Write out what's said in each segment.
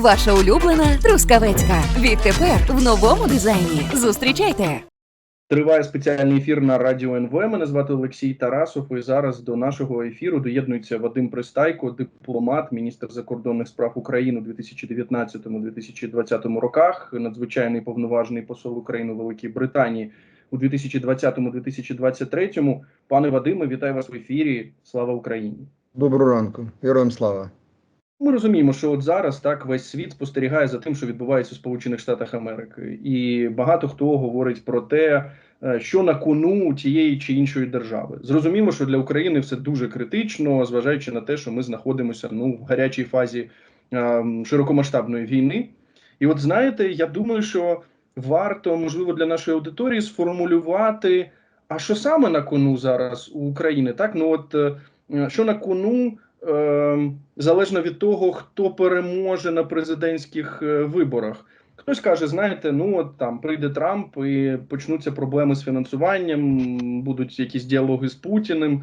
Ваша улюблена трускавецька. Відтепер в новому дизайні. Зустрічайте. Триває спеціальний ефір на радіо НВ. Мене звати Олексій Тарасов. І зараз до нашого ефіру доєднується Вадим Пристайко, дипломат, міністр закордонних справ України у 2019-2020 роках, надзвичайний повноважений посол України у Великій Британії у 2020-2023. Пане Вадиме, вітаю вас в ефірі. Слава Україні! Доброго ранку, героям слава. Ми розуміємо, що от зараз так весь світ спостерігає за тим, що відбувається у Сполучених Штатах Америки, і багато хто говорить про те, е, що на кону тієї чи іншої держави. Зрозуміло, що для України все дуже критично, зважаючи на те, що ми знаходимося ну в гарячій фазі е, широкомасштабної війни. І от знаєте, я думаю, що варто можливо для нашої аудиторії сформулювати, а що саме на кону зараз у України, так ну от е, що на кону. Е, залежно від того, хто переможе на президентських е, виборах. Хтось каже, знаєте, ну от там прийде Трамп і почнуться проблеми з фінансуванням, будуть якісь діалоги з Путіним.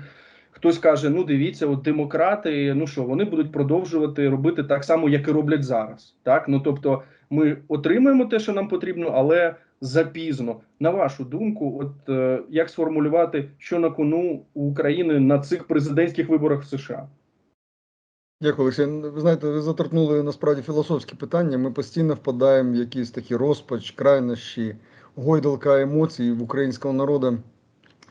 Хтось каже, ну дивіться, от демократи, ну що, вони будуть продовжувати робити так само, як і роблять зараз. Так, ну тобто, ми отримаємо те, що нам потрібно, але запізно. На вашу думку, от е, як сформулювати, що на кону у України на цих президентських виборах в США? Дякую, Олексій. Ви знаєте, ви заторкнули насправді філософські питання. Ми постійно впадаємо в якісь такі розпач, крайнощі, гойдалка емоцій в українського народу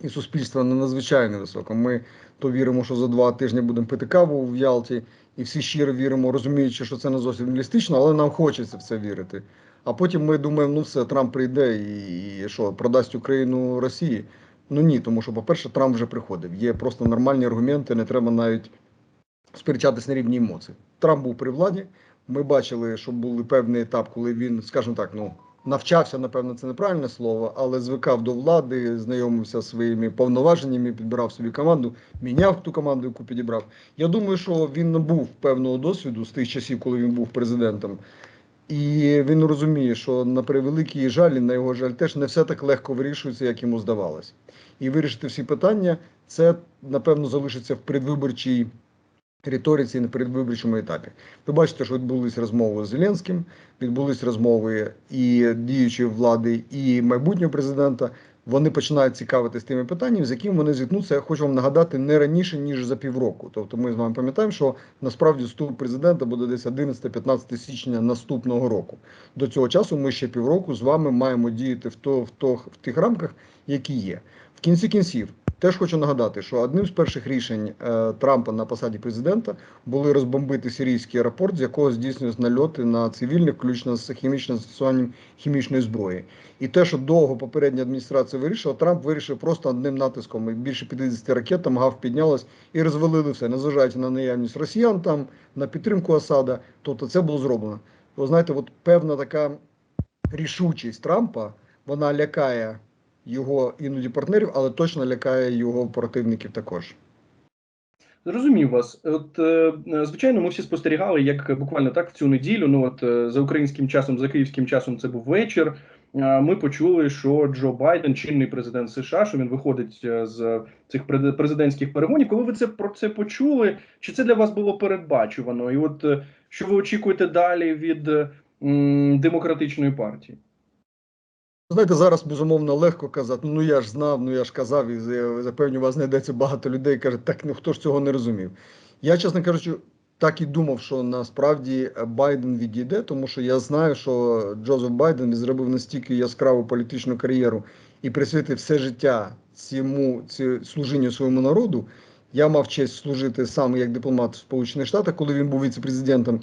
і суспільства не надзвичайно високо. Ми то віримо, що за два тижні будемо пити каву в Ялті, і всі щиро віримо, розуміючи, що це не зовсім реалістично, але нам хочеться в це вірити. А потім ми думаємо, ну все, Трамп прийде і, і що, продасть Україну Росії. Ну ні, тому що, по-перше, Трамп вже приходив. Є просто нормальні аргументи, не треба навіть сперечатись на рівні емоцій. Трамп був при владі. Ми бачили, що був певний етап, коли він, скажімо так, ну навчався, напевно, це неправильне слово, але звикав до влади, знайомився зі своїми повноваженнями, підбирав собі команду, міняв ту команду, яку підібрав. Я думаю, що він набув певного досвіду з тих часів, коли він був президентом. І він розуміє, що на превеликий жаль, на його жаль, теж не все так легко вирішується, як йому здавалось. І вирішити всі питання, це напевно залишиться в предвиборчій риториці на передвиборчому етапі. Ви бачите, що відбулись розмови з Зеленським, відбулись розмови і діючої влади, і майбутнього президента. Вони починають цікавитись тими питаннями, з якими вони зіткнуться. Я хочу вам нагадати не раніше ніж за півроку. Тобто, ми з вами пам'ятаємо, що насправді вступ президента буде десь 11-15 січня наступного року. До цього часу ми ще півроку з вами маємо діяти в то в то в тих рамках, які є. В кінці кінців. Теж хочу нагадати, що одним з перших рішень е, Трампа на посаді президента були розбомбити сирійський аеропорт, з якого здійснюють нальоти на цивільних, включно з хімічним застосуванням хімічної зброї. І те, що довго попередня адміністрація вирішила, Трамп вирішив просто одним натиском. Більше 50 ракет там гав піднялось і розвалили все, незважаючи на наявність росіян там на підтримку Асада. Тобто це було зроблено. Ви знаєте, от певна така рішучість Трампа вона лякає його іноді партнерів, але точно лякає його противників також. Зрозумів вас. От е, звичайно, ми всі спостерігали, як буквально так в цю неділю. Ну от е, за українським часом, за київським часом, це був вечір. е, Ми почули, що Джо Байден, чинний президент США, що він виходить е, з цих президентських перегонів. Коли ви це про це почули, чи це для вас було передбачувано? І от е, що ви очікуєте далі від е, м, демократичної партії? Знаєте, зараз безумовно легко казати. Ну я ж знав, ну я ж казав, і за- запевню, вас знайдеться багато людей. каже, так ну хто ж цього не розумів. Я, чесно кажучи, так і думав, що насправді Байден відійде, тому що я знаю, що Джозеф Байден зробив настільки яскраву політичну кар'єру і присвятив все життя цьому ці, служінню своєму народу. Я мав честь служити саме як дипломат в Сполучених Штатах, коли він був віце-президентом.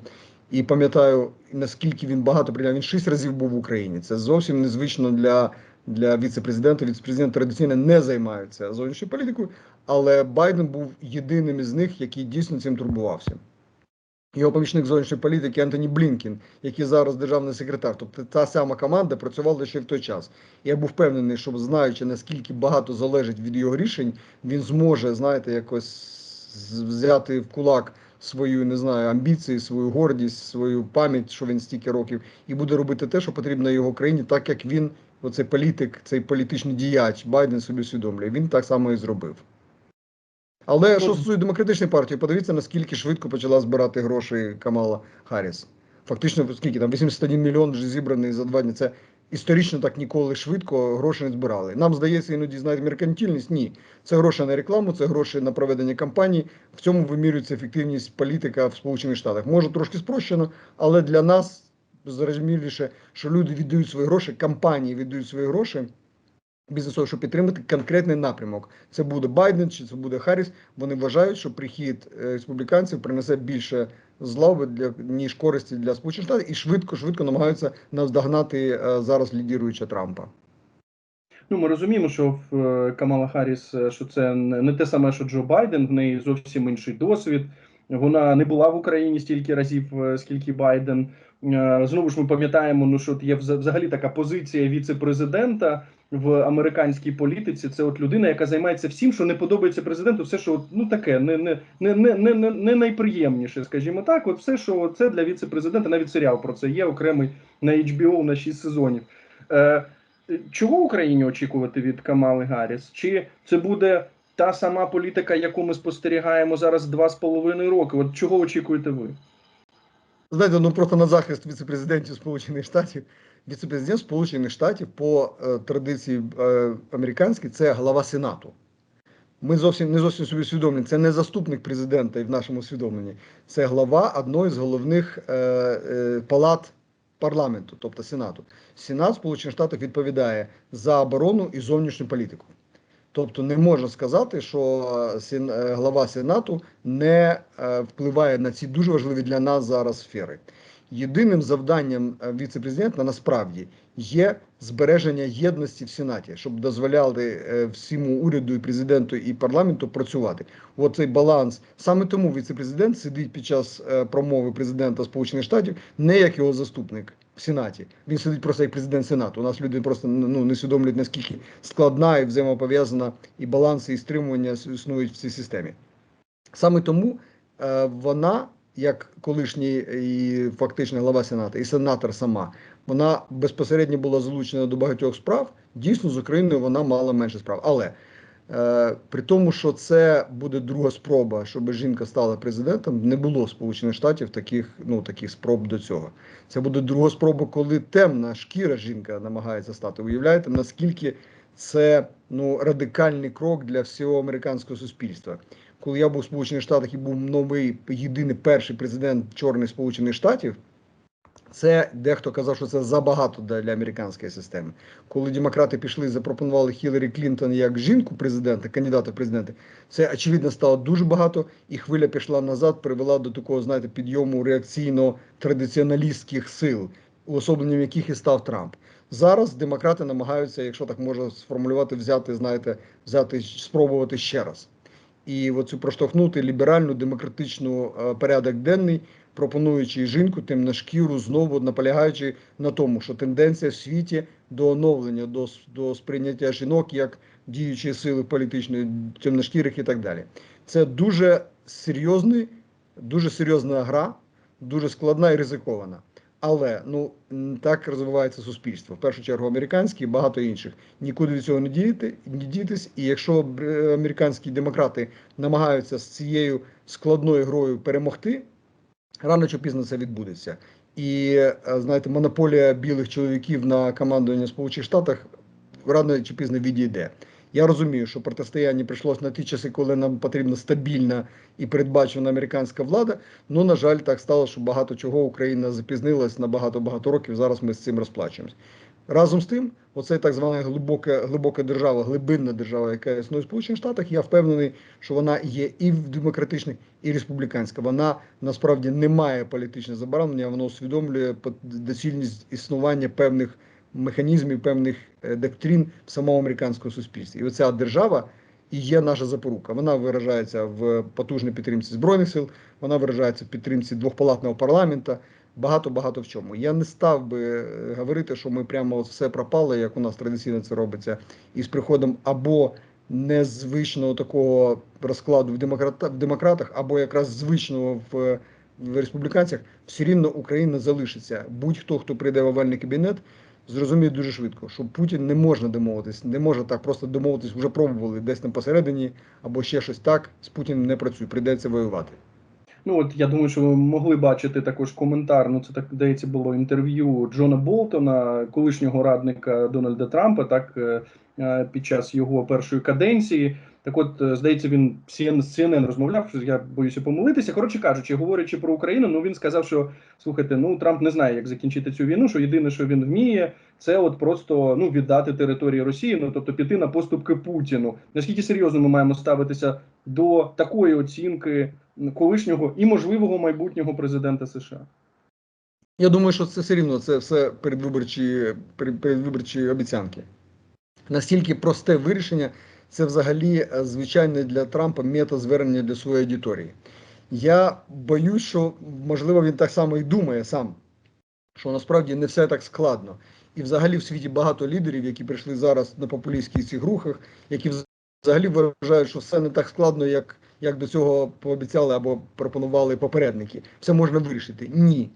І пам'ятаю, наскільки він багато прийняв. Він шість разів був в Україні. Це зовсім незвично для, для віце-президента. Віце-президент традиційно не займаються зовнішньою політикою, але Байден був єдиним із них, який дійсно цим турбувався. Його помічник зовнішньої політики Антоні Блінкін, який зараз державний секретар, тобто та сама команда працювала ще в той час. Я був впевнений, що знаючи наскільки багато залежить від його рішень, він зможе, знаєте, якось взяти в кулак свою не знаю амбіції, свою гордість, свою пам'ять, що він стільки років, і буде робити те, що потрібно його країні, так як він, оцей політик, цей політичний діяч Байден собі усвідомлює. Він так само і зробив. Але що стосується демократичної партії, подивіться, наскільки швидко почала збирати гроші Камала Харріс. Фактично, скільки там 81 мільйон вже зібраний за два дні. Це історично так ніколи швидко гроші не збирали. Нам здається, іноді знають меркантильність. Ні, це гроші на рекламу, це гроші на проведення кампаній. В цьому вимірюється ефективність політика в Сполучених Штатах. Може трошки спрощено, але для нас зрозуміліше, що люди віддають свої гроші, компанії віддають свої гроші бізнесу, щоб підтримати конкретний напрямок. Це буде Байден чи це буде Харріс. Вони вважають, що прихід е, республіканців принесе більше зла для ніж користі для Сполучених Штатів, і швидко швидко намагаються наздогнати е, зараз лідіруюча Трампа. Ну, ми розуміємо, що в е, Камала Харріс, що це не те саме, що Джо Байден, в неї зовсім інший досвід. Вона не була в Україні стільки разів, скільки Байден. Знову ж ми пам'ятаємо, ну що є взагалі така позиція віце-президента в американській політиці. Це от людина, яка займається всім, що не подобається президенту, все, що от, ну таке, не, не, не, не, не, не, найприємніше, скажімо так. От все, що це для віце-президента, навіть серіал про це є окремий на HBO на 6 сезонів. Е, Чого Україні очікувати від Камали Гарріс? Чи це буде та сама політика, яку ми спостерігаємо зараз два з половиною роки? От чого очікуєте ви? Знаєте, ну просто на захист віцепрезидентів Сполучених Штатів. Віцепрезидент Сполучених Штатів по е, традиції е, американській це глава Сенату. Ми зовсім не зовсім собі усвідомлені. Це не заступник президента і в нашому усвідомленні. Це глава одної з головних е, палат парламенту, тобто Сенату. Сенат Сполучених Штатів відповідає за оборону і зовнішню політику. Тобто не можна сказати, що глава Сенату не впливає на ці дуже важливі для нас зараз сфери. Єдиним завданням е, віце-президента насправді є збереження єдності в Сенаті, щоб дозволяли е, всьому уряду, і президенту і парламенту працювати. Оцей баланс. Саме тому віце-президент сидить під час е, промови президента Сполучених Штатів не як його заступник в Сенаті. Він сидить просто як президент Сенату. У нас люди просто ну, не усвідомлюють, наскільки складна і взаємопов'язана і баланси, і стримування існують в цій системі. Саме тому вона, як колишній і фактично глава Сенату, і сенатор сама, вона безпосередньо була залучена до багатьох справ. Дійсно, з Україною вона мала менше справ. Але е, при тому, що це буде друга спроба, щоб жінка стала президентом, не було Сполучених Штатів таких, ну, таких спроб до цього. Це буде друга спроба, коли темна шкіра жінка намагається стати. Уявляєте, наскільки це ну, радикальний крок для всього американського суспільства. Коли я був в Сполучених Штатах і був новий єдиний перший президент чорних Сполучених Штатів, це дехто казав, що це забагато для, американської системи. Коли демократи пішли і запропонували Хіларі Клінтон як жінку президента, кандидата в президенти, це очевидно стало дуже багато, і хвиля пішла назад, привела до такого, знаєте, підйому реакційно-традиціоналістських сил, уособленням яких і став Трамп. Зараз демократи намагаються, якщо так можна сформулювати, взяти, знаєте, взяти, спробувати ще раз. І оцю проштовхнути ліберальну демократичну е, порядок денний, пропонуючи жінку темношкіру, знову наполягаючи на тому, що тенденція в світі до оновлення, до, до сприйняття жінок як діючої сили політичної, темношкірих і так далі. Це дуже серйозний, дуже серйозна гра, дуже складна і ризикована. Але ну так розвивається суспільство. В першу чергу американське і багато інших. Нікуди від цього не діяти, не дітись. І якщо бр- американські демократи намагаються з цією складною грою перемогти, рано чи пізно це відбудеться. І е, знаєте, монополія білих чоловіків на командування Сполучених Штатах рано чи пізно відійде. Я розумію, що протистояння прийшлось на ті часи, коли нам потрібна стабільна і передбачена американська влада. Ну, на жаль, так стало, що багато чого Україна запізнилась на багато-багато років. Зараз ми з цим розплачуємось. Разом з тим, оцей так звана глибока, глибока держава, глибинна держава, яка існує в Сполучених Штатах, я впевнений, що вона є і в демократичних, і республіканська. Вона насправді не має політичне забарвлення, воно усвідомлює доцільність існування певних механізмів, певних е, доктрин в самому американському суспільстві. І оця держава і є наша запорука. Вона виражається в потужній підтримці збройних сил, вона виражається в підтримці двохпалатного парламента. Багато багато в чому. Я не став би е, говорити, що ми прямо все пропало, як у нас традиційно це робиться, і з приходом або незвичного такого розкладу в, демократа, в демократах, або якраз звичного в, в республіканцях, все рівно Україна залишиться. Будь-хто, хто прийде в овальний кабінет, зрозуміє дуже швидко, що Путін не можна домовитись, не може так просто домовитись, вже пробували десь там посередині, або ще щось так. З Путіним не працює, прийдеться воювати. Ну от я думаю, що ви могли бачити також коментар. Ну це так здається було інтерв'ю Джона Болтона, колишнього радника Дональда Трампа, так е, е, під час його першої каденції. Так, от е, здається, він CNN CNN розмовляв. Я боюся помилитися. Коротше кажучи, говорячи про Україну, ну він сказав, що слухайте, ну Трамп не знає, як закінчити цю війну. Що єдине, що він вміє, це от просто ну віддати території Росії, ну тобто піти на поступки Путіну. Наскільки серйозно ми маємо ставитися до такої оцінки колишнього і можливого майбутнього президента США? Я думаю, що це все рівно це все передвиборчі, перед- передвиборчі обіцянки. Настільки просте вирішення, це взагалі е, звичайне для Трампа мета-звернення для своєї аудиторії. Я боюсь, що можливо він так само і думає сам, що насправді не все так складно. І взагалі в світі багато лідерів, які прийшли зараз на популістських цих рухах, які взагалі вважають, що все не так складно, як, як до цього пообіцяли або пропонували попередники. Все можна вирішити. Ні.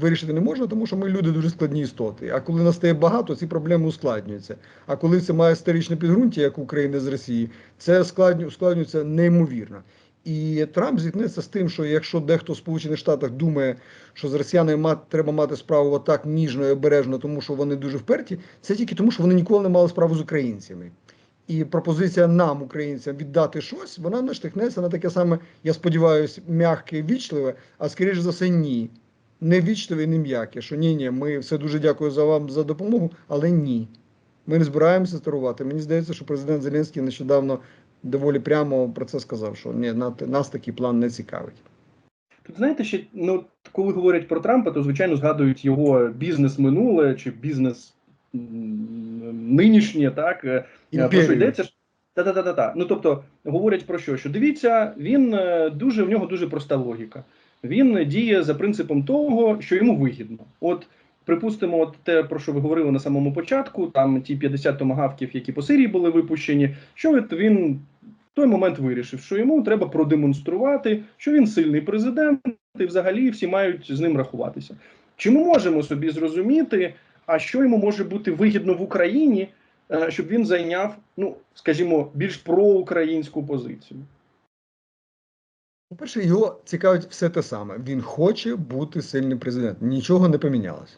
Вирішити не можна, тому що ми люди дуже складні істоти. А коли нас стає багато, ці проблеми ускладнюються. А коли це має історичне підґрунтя, як України з Росії, це складню- ускладнюється неймовірно. І Трамп зіткнеться з тим, що якщо дехто в Сполучених Штатах думає, що з росіянами треба мати справу отак ніжно і обережно, тому що вони дуже вперті, це тільки тому, що вони ніколи не мали справу з українцями. І пропозиція нам, українцям, віддати щось, вона наштовхнеться на таке саме, я сподіваюся, м'яке і вічливе, а скоріш за все, ні. Не вічливе і не м'яке, що ні, ні, ми все дуже дякую за вам за допомогу, але ні. Ми не збираємося старувати. Мені здається, що президент Зеленський нещодавно доволі прямо про це сказав, що ні, на- нас такий план не цікавить. Тут знаєте, ще ну коли говорять про Трампа, то звичайно згадують його бізнес минуле чи бізнес нинішнє, так е, про що йдеться. Та-та-та-та. Ну тобто говорять про що? Що дивіться, він е, дуже в нього дуже проста логіка. Він діє за принципом того, що йому вигідно. От, припустимо, от те, про що ви говорили на самому початку, там ті 50 томагавків, які по Сирії були випущені, що от він в той момент вирішив, що йому треба продемонструвати, що він сильний президент, і взагалі всі мають з ним рахуватися. Чи ми можемо собі зрозуміти, а що йому може бути вигідно в Україні, е, щоб він зайняв, ну скажімо, більш проукраїнську позицію? По-перше, його цікавить все те саме. Він хоче бути сильним президентом. Нічого не помінялося.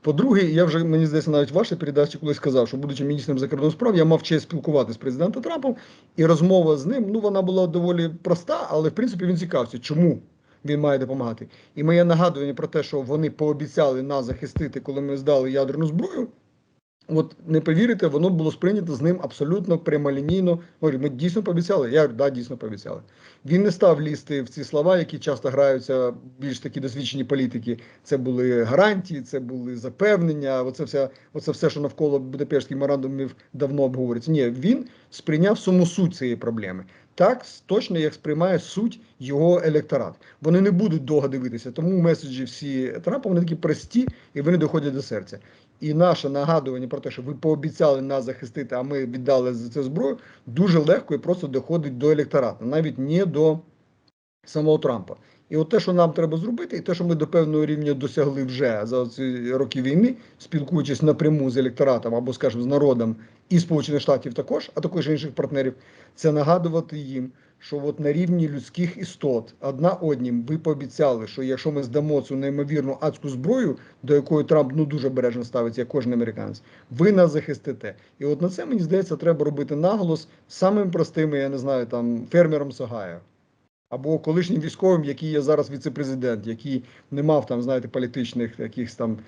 По-друге, я вже мені здається, навіть в вашій передачі колись сказав, що будучи міністром закордонних справ, я мав честь спілкуватися з президентом Трампом, і розмова з ним ну вона була доволі проста, але в принципі він цікавився, чому він має допомагати. І моє нагадування про те, що вони пообіцяли нас захистити, коли ми здали ядерну зброю. От не повірите, воно було сприйнято з ним абсолютно прямолінійно. Говорю, ми дійсно пообіцяли. Я говорю, да, дійсно пообіцяли. Він не став лізти в ці слова, які часто граються більш такі досвідчені політики. Це були гарантії, це були запевнення. Оце все, оце все, що навколо Будапештських меморандумів давно обговорюється. Ні, він сприйняв саму суть цієї проблеми. Так точно, як сприймає суть його електорат. Вони не будуть довго дивитися, тому меседжі всі Трампа вони такі прості і вони доходять до серця. І наше нагадування про те, що ви пообіцяли нас захистити, а ми віддали за це зброю, дуже легко і просто доходить до електорату, навіть не до самого Трампа. І от те, що нам треба зробити, і те, що ми до певного рівня досягли вже за ці роки війни, спілкуючись напряму з електоратом або, скажімо, з народом і Сполучених Штатів також, а також інших партнерів, це нагадувати їм, що от на рівні людських істот одна однім ви пообіцяли, що якщо ми здамо цю неймовірну адську зброю, до якої Трамп ну дуже бережно ставиться, як кожен американець, ви нас захистите. І от на це мені здається, треба робити наголос самим простими, я не знаю, там фермером Сагая. Або колишнім військовим, який є зараз віце-президент, який не мав там, знаєте, політичних якихось там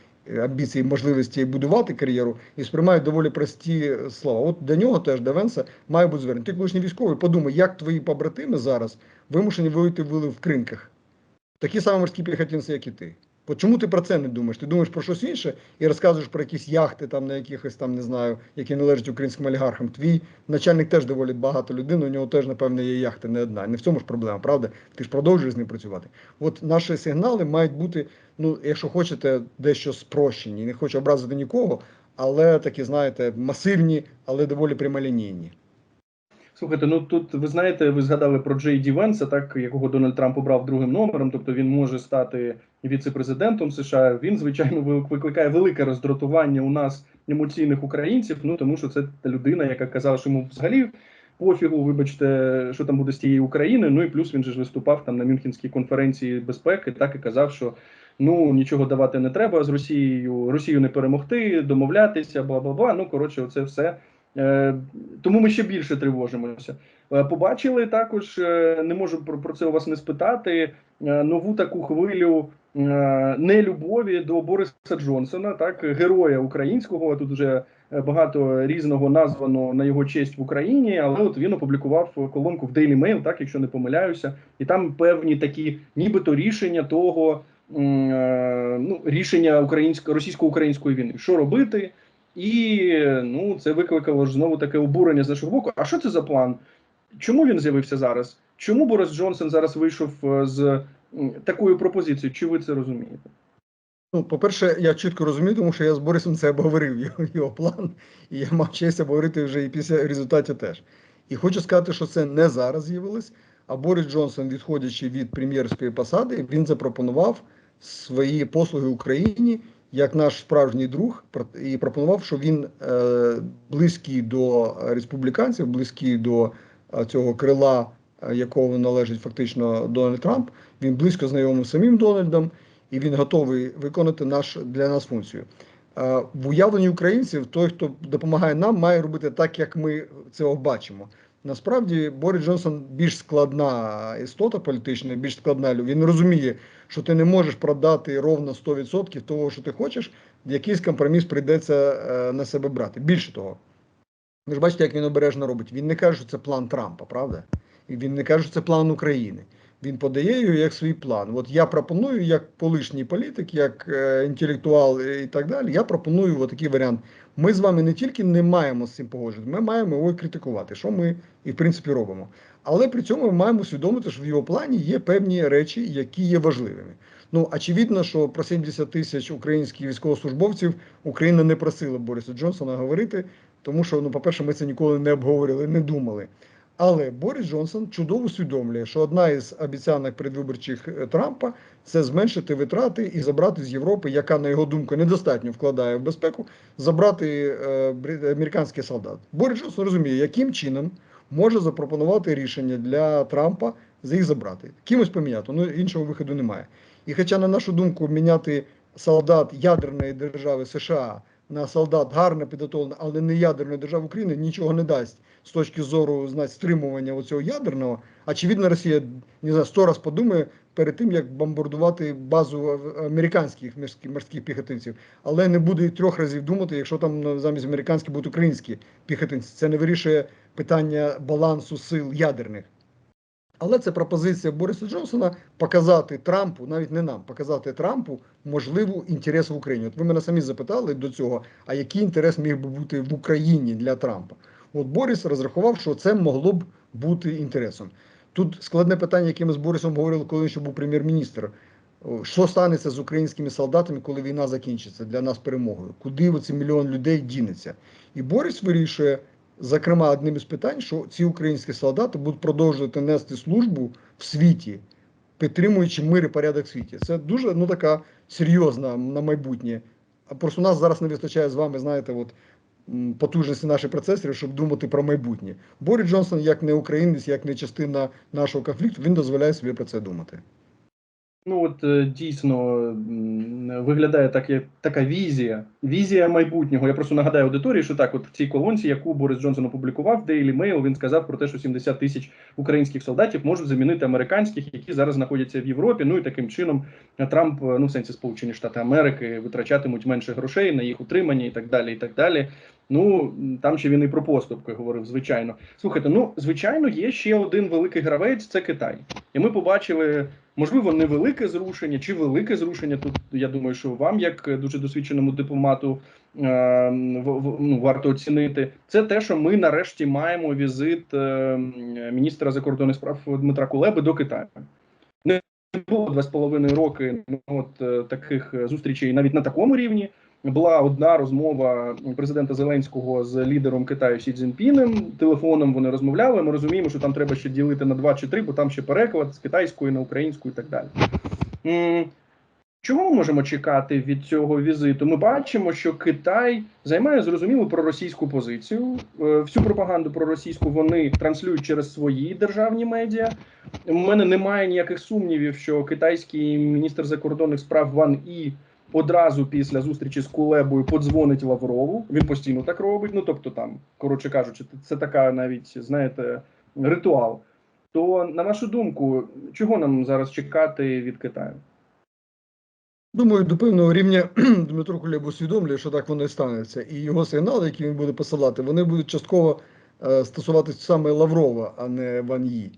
амбіцій, можливості будувати кар'єру, і сприймають доволі прості е, слова. От до нього теж до Венса має бути звернення. Ти колишній військовий, подумай, як твої побратими зараз вимушені вийти в кринках. Такі самі морські піхотинці, як і ти. Чому ти про це не думаєш? Ти думаєш про щось інше і розказуєш про якісь яхти, там на якихось там не знаю, які належать українським олігархам. Твій начальник теж доволі багато людей, у нього теж, напевно, є яхти не одна. Не в цьому ж проблема, правда? Ти ж продовжуєш з ним працювати. От наші сигнали мають бути, ну, якщо хочете, дещо спрощені. Не хочу образити нікого, але такі, знаєте, масивні, але доволі прямолінійні. Слухайте, ну тут ви знаєте, ви згадали про Джей Ді Венса, так якого Дональд Трамп обрав другим номером, тобто він може стати віце-президентом США. Він звичайно викликає велике роздратування у нас емоційних українців. Ну тому що це та людина, яка казала, що йому взагалі пофігу, вибачте, що там буде з тією Україною. Ну і плюс він же ж виступав там на Мюнхенській конференції безпеки, так і казав, що ну нічого давати не треба з Росією, Росію не перемогти, домовлятися, бла бла бла. Ну коротше, оце все. Е, тому ми ще більше тривожимося. Е, Побачили також, е, не можу про, це у вас не спитати. Нову таку хвилю нелюбові до Бориса Джонсона, так героя українського. Тут вже багато різного названо на його честь в Україні. Але от він опублікував колонку в Daily Mail, так якщо не помиляюся, і там певні такі, нібито рішення того. Ну, рішення українсько російсько-української війни, що робити, і ну це викликало ж знову таке обурення з нашого боку. А що це за план? Чому він з'явився зараз? Чому Борис Джонсон зараз вийшов е, з такою пропозицією? Чи ви це розумієте? Ну, по-перше, я чітко розумію, тому що я з Борисом це обговорив його, його план, і я мав честь обговорити вже і після результатів теж. І хочу сказати, що це не зараз з'явилось, а Борис Джонсон, відходячи від прем'єрської посади, він запропонував свої послуги Україні як наш справжній друг, і пропонував, що він е, близький до республіканців, близький до е, цього крила, е, якого належить фактично Дональд Трамп. Він близько знайомий з самим Дональдом і він готовий виконати наш для нас функцію. В уявленні українців той, хто допомагає нам, має робити так, як ми це бачимо. Насправді Борис Джонсон більш складна істота політична, більш складна. Він розуміє, що ти не можеш продати ровно 100% того, що ти хочеш, якийсь компроміс прийдеться е, на себе брати. Більше того, ви ж бачите, як він обережно робить. Він не каже, що це план Трампа, правда? І він не каже, що це план України. Він подає його як свій план. От я пропоную, як колишній політик, як е, інтелектуал і так далі. Я пропоную такий варіант. Ми з вами не тільки не маємо з цим погоджувати, ми маємо його критикувати, що ми і в принципі робимо. Але при цьому ми маємо усвідомити, що в його плані є певні речі, які є важливими. Ну очевидно, що про 70 тисяч українських військовослужбовців Україна не просила Бориса Джонсона говорити, тому що, ну, по-перше, ми це ніколи не обговорили, не думали. Але Борис Джонсон чудово усвідомлює, що одна із обіцянок передвиборчих е, Трампа це зменшити витрати і забрати з Європи, яка на його думку недостатньо вкладає в безпеку, забрати е, американських солдат. Борис Джонсон розуміє, яким чином може запропонувати рішення для Трампа за їх забрати. Кимось поміняти, ну іншого виходу немає. І хоча, на нашу думку, міняти солдат ядерної держави США на солдат гарно підготовлений, але не ядерної держави України нічого не дасть з точки зору знать, стримування оцього ядерного. Очевидно, Росія не знаю, сто раз подумає перед тим, як бомбардувати базу американських морських, морських піхотинців, але не буде трьох разів думати, якщо там ну, замість американських будуть українські піхотинці. Це не вирішує питання балансу сил ядерних. Але це пропозиція Бориса Джонсона показати Трампу, навіть не нам, показати Трампу можливу інтерес в Україні. От ви мене самі запитали до цього, а який інтерес міг би бути в Україні для Трампа? От Борис розрахував, що це могло б бути інтересом. Тут складне питання, яке ми з Борисом говорили, коли він ще був прем'єр-міністр. Що станеться з українськими солдатами, коли війна закінчиться для нас перемогою? Куди оці мільйон людей дінеться? І Борис вирішує, зокрема, одним із питань, що ці українські солдати будуть продовжувати нести службу в світі, підтримуючи мир і порядок в світі. Це дуже ну така серйозна на майбутнє. А просто нас зараз не вистачає з вами, знаєте, от потужності наших процесорів, щоб думати про майбутнє. Борис Джонсон, як не українець, як не частина нашого конфлікту, він дозволяє собі про це думати. Ну от е, дійсно виглядає так, як така візія, візія майбутнього. Я просто нагадаю аудиторії, що так, от в цій колонці, яку Борис Джонсон опублікував, в Daily Mail, він сказав про те, що 70 тисяч українських солдатів можуть замінити американських, які зараз знаходяться в Європі. Ну і таким чином е, Трамп, е, ну в сенсі Сполучені Штати Америки, витрачатимуть менше грошей на їх утримання і так далі. І так далі. Ну там ще він і про поступки говорив, звичайно. Слухайте, ну звичайно, є ще один великий гравець це Китай, і ми побачили. Можливо, невелике зрушення чи велике зрушення. Тут я думаю, що вам, як дуже досвідченому дипломату, е, ну, варто оцінити. Це те, що ми нарешті маємо візит е, міністра закордонних справ Дмитра Кулеби до Китаю. Не було два з половиною роки ну, от е, таких зустрічей навіть на такому рівні. Була одна розмова президента Зеленського з лідером Китаю Сі Цзіньпінем. Телефоном вони розмовляли. Ми розуміємо, що там треба ще ділити на два чи три, бо там ще переклад з китайської на українську і так далі. Чого ми можемо чекати від цього візиту? Ми бачимо, що Китай займає зрозуміло проросійську позицію. Е, Всю пропаганду проросійську вони транслюють через свої державні медіа. У мене немає ніяких сумнівів, що китайський міністр закордонних справ Ван І одразу після зустрічі з Кулебою подзвонить Лаврову. Він постійно так робить. Ну тобто, там, коротше кажучи, це така навіть знаєте ритуал. То на вашу думку, чого нам зараз чекати від Китаю? Думаю, до певного рівня Дмитро Кулєб усвідомлює, що так воно і станеться. І його сигнали, які він буде посилати, вони будуть частково е, стосуватися саме Лаврова, а не Ван Ї.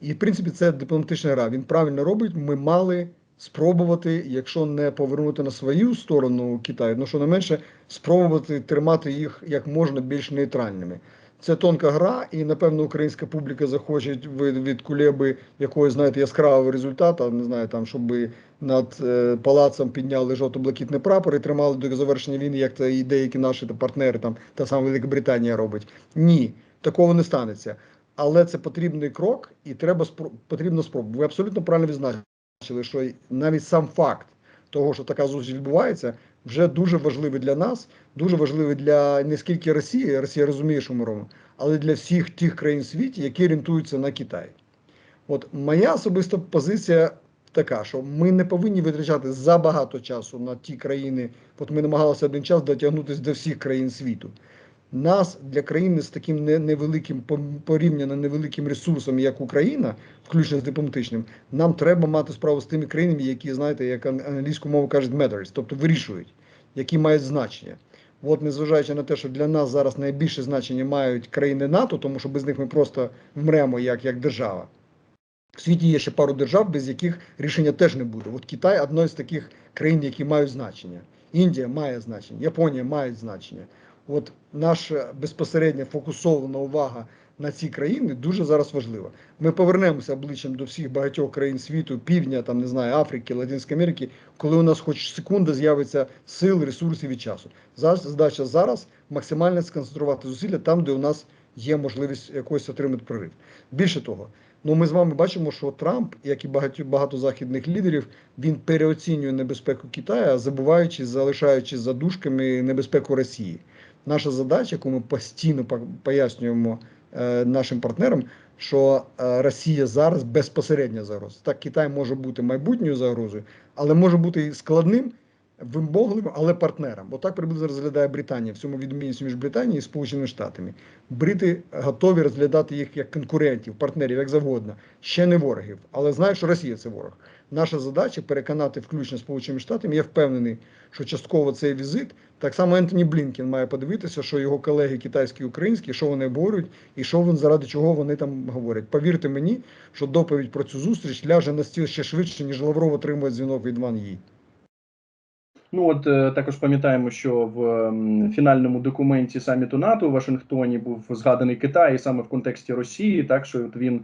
І в принципі це дипломатична гра. Він правильно робить. Ми мали спробувати, якщо не повернути на свою сторону Китаю, ну що не менше, спробувати тримати їх як можна більш нейтральними. Це тонка гра, і напевно українська публіка захоче від, від Кулеби якогось, знаєте, яскравого результату, не знаю, там, щоб над е, палацом підняли жовто-блакитний прапор і тримали до завершення війни, як це і деякі наші там, партнери, там та сама Велика Британія робить. Ні, такого не станеться. Але це потрібний крок, і треба спро- потрібно спробувати. Ви абсолютно правильно відзначили, що навіть сам факт того, що така зустріч відбувається, вже дуже важливий для нас, дуже важливий для не скільки Росії, Росія розуміє, що ми робимо, але для всіх тих країн в світі, які орієнтуються на Китай. От моя особиста позиція така, що ми не повинні витрачати забагато часу на ті країни. От ми намагалися один час дотягнутися до всіх країн світу. Нас для країни з таким невеликим порівняно невеликим ресурсом, як Україна, включно з дипломатичним, нам треба мати справу з тими країнами, які знаєте, як англійську мову кажуть, matters, тобто вирішують, які мають значення. От, незважаючи на те, що для нас зараз найбільше значення мають країни НАТО, тому що без них ми просто вмремо як, як держава. В світі є ще пару держав, без яких рішення теж не буде. От Китай одна з таких країн, які мають значення. Індія має значення, Японія має значення. От наша безпосередня фокусована увага на ці країни дуже зараз важлива. Ми повернемося обличчям до всіх багатьох країн світу, півдня, там не знаю, Африки, Латинської Америки, коли у нас хоч секунда з'явиться сил, ресурсів і часу. Зараз задача зараз максимально сконцентрувати зусилля там, де у нас є можливість якось отримати прорив. Більше того, ну ми з вами бачимо, що Трамп, як і багато, багато західних лідерів, він переоцінює небезпеку Китаю, забуваючи, залишаючи за дужками небезпеку Росії. Наша задача, яку ми постійно пояснюємо е, нашим партнерам, що е, Росія зараз безпосередня загроза. Так, Китай може бути майбутньою загрозою, але може бути і складним, вимогливим, але партнером. Бо так приблизно розглядає Британія в цьому відмінності між Британією і Сполученими Штатами. Брити готові розглядати їх як конкурентів, партнерів, як завгодно, ще не ворогів, але знають, що Росія це ворог. Наша задача переконати включно Сполученими Штатами. Я впевнений, що частково цей візит так само Ентоні Блінкен має подивитися, що його колеги китайські і українські, що вони обговорюють і що вони заради чого вони там говорять. Повірте мені, що доповідь про цю зустріч ляже на стіл ще швидше, ніж Лавров отримує дзвінок від Ван Ї. Ну от е, також пам'ятаємо, що в фінальному документі саміту НАТО у Вашингтоні був згаданий Китай і саме в контексті Росії, так що от він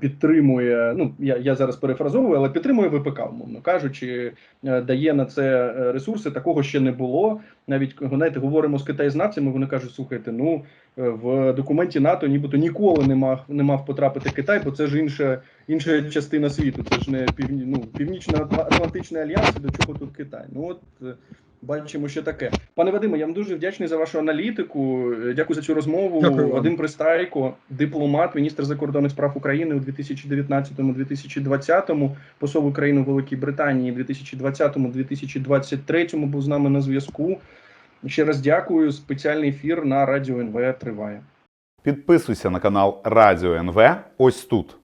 підтримує. Ну я, я зараз перефразовую, але підтримує ВПК, умовно кажучи, е, дає на це е, ресурси. Такого ще не було. Навіть знаєте, говоримо з китаєзнавцями. Вони кажуть, слухайте, ну е, в документі НАТО, нібито ніколи не мав не мав потрапити Китай, бо це ж інша інша частина світу. Це ж не півні, ну, північно-атлантичний альянс. До чого тут Китай? Ну от е, бачимо, що таке. Пане Вадиме, я вам дуже вдячний за вашу аналітику. Е, Дякую за цю розмову. Дякую. Вадим Пристайко, дипломат, міністр закордонних справ України у 2019-2020, посол України у Великій Британії у 2020-2023 був з нами на зв'язку. Ще раз дякую. Спеціальний ефір на радіо НВ триває. Підписуйся на канал Радіо НВ ось тут.